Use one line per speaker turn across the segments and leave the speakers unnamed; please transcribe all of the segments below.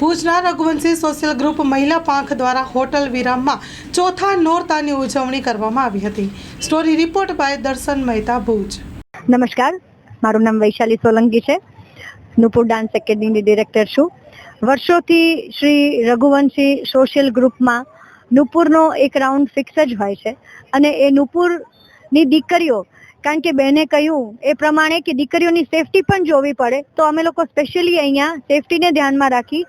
ભુજના Raghuvanshi social group મહિલા પાંખ દ્વારા હોટલ વિરામમાં ચોથા નોરતાની ઉજવણી કરવામાં આવી હતી. સ્ટોરી રિપોર્ટ બાય દર્શન મહેતા ભુજ.
નમસ્કાર. મારું નામ વૈશાલી સોલંકી છે. નુપુર ડાન્સ એકેડમીની ડિરેક્ટર છું. વર્ષોથી શ્રી રઘુવંશી સોશિયલ ગ્રુપમાં નુપુરનો એક રાઉન્ડ ફિક્સ જ હોય છે અને એ નુપુરની દીકરીઓ કારણ કે બેને કહ્યું એ પ્રમાણે કે દીકરીઓની સેફટી પણ જોવી પડે. તો અમે લોકો સ્પેશિયલી અહીંયા સેફટીને ધ્યાનમાં રાખી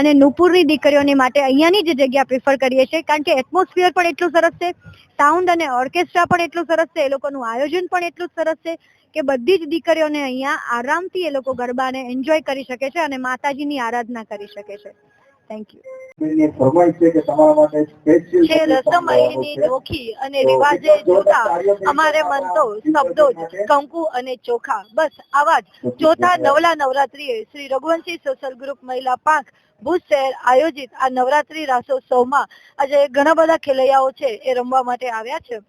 અને નુપુરની દીકરીઓને માટે અહીંયાની જ જગ્યા પ્રિફર કરીએ છીએ. કારણ કે એટમોસ્ફિયર પણ એટલું સરસ છે સાઉન્ડ અને ઓર્કેસ્ટ્રા પણ એટલું સરસ છે, એ લોકોનું આયોજન પણ એટલું જ સરસ છે કે બધી જ દીકરીઓને અહીંયા આરામથી એ લોકો ગરબાને એન્જોય કરી શકે છે અને માતાજીની આરાધના કરી શકે છે. થેન્ક યુ
ની ફરમાઈશ છે કે તમારા માટે સ્પેશિયલ
છે રસમયની નોખી અને રિવાજે જોતા અમારે મન તો શબ્દો જ કંકુ અને ચોખા. બસ આવા જ. ચોથા નવલા નવરાત્રીએ શ્રી રઘુવંશી સોશિયલ ગ્રુપ મહિલા પાંખ ભુજ શહેર આયોજિત આ નવરાત્રી રાસોત્સવમાં આજે ઘણા બધા ખેલૈયાઓ છે એ રમવા માટે આવ્યા છે.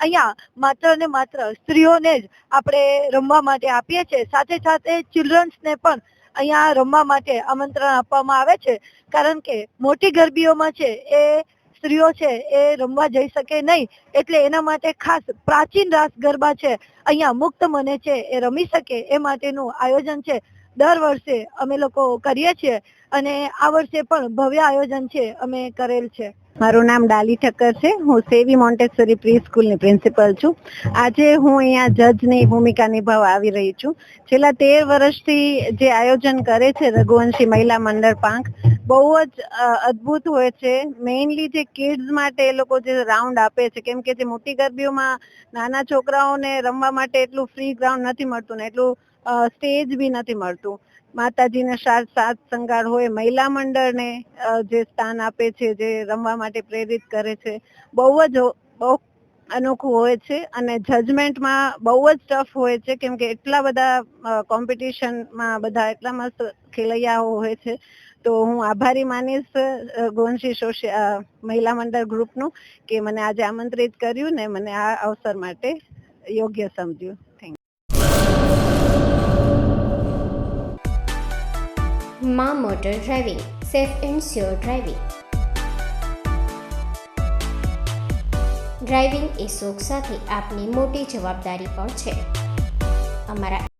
અહીંયા માત્ર ને માત્ર સ્ત્રીઓને જ આપણે રમવા માટે આપીએ છીએ. સાથે સાથે ચિલ્ડ્રન્સને પણ અહીંયા રમવા માટે આમંત્રણ આપવામાં આવે છે. કારણ કે મોટી ગરબીઓમાં છે, એ સ્ત્રીઓ છે, એ રમવા જઈ શકે નહીં. એટલે એના માટે ખાસ પ્રાચીન રાસ ગરબા છે. અહીંયા મુક્ત મને છે, એ રમી શકે એ માટેનું આયોજન છે. દર વર્ષે અમે લોકો કરીએ છીએ અને આ વર્ષે પણ ભવ્ય આયોજન છે, અમે કરેલ છે. મારું નામ ડાલી ઠક્કર છે. હું સેવી મોન્ટેસરી પ્રી સ્કૂલની પ્રિન્સિપલ છું. આજે હું અહીંયા જજની ભૂમિકા નિભાવવા આવી રહી છું. છેલ્લા તેર વર્ષથી જે આયોજન કરે છે રઘુવંશી મહિલા મંડળ પાંખ બહુ જ અદ્ભુત હોય છે. મેઇનલી જે કિડ્સ માટે એ લોકો જે રાઉન્ડ આપે છે, કેમ કે જે મોટી ગરબીઓમાં નાના છોકરાઓને રમવા માટે એટલું ફ્રી ગ્રાઉન્ડ નથી મળતું ને એટલું સ્ટેજ બી નથી મળતું. માતાજીને સાત સાત શણગાર હોય, મહિલા મંડળને જે સ્થાન આપે છે, જે રમવા માટે પ્રેરિત કરે છે. બહુ જ, બહુ અનોખું હોય છે અને જજમેન્ટમાં બહુ જ ટફ હોય છે કેમ કે એટલા બધા કોમ્પિટિશનમાં બધા એટલા મસ્ત ખેલૈયાઓ હોય છે. તો હું આભારી માનીશ ગોંશી સોશિયલ મહિલા મંડળ ગ્રુપનું કે મને આજે આમંત્રિત કર્યું ને મને આ અવસર માટે યોગ્ય સમજ્યું. થેન્ક
મા motor driving, safe and sure driving. Driving એ શોખ સાથે આપની મોટી જવાબદારી પણ છે. અમારા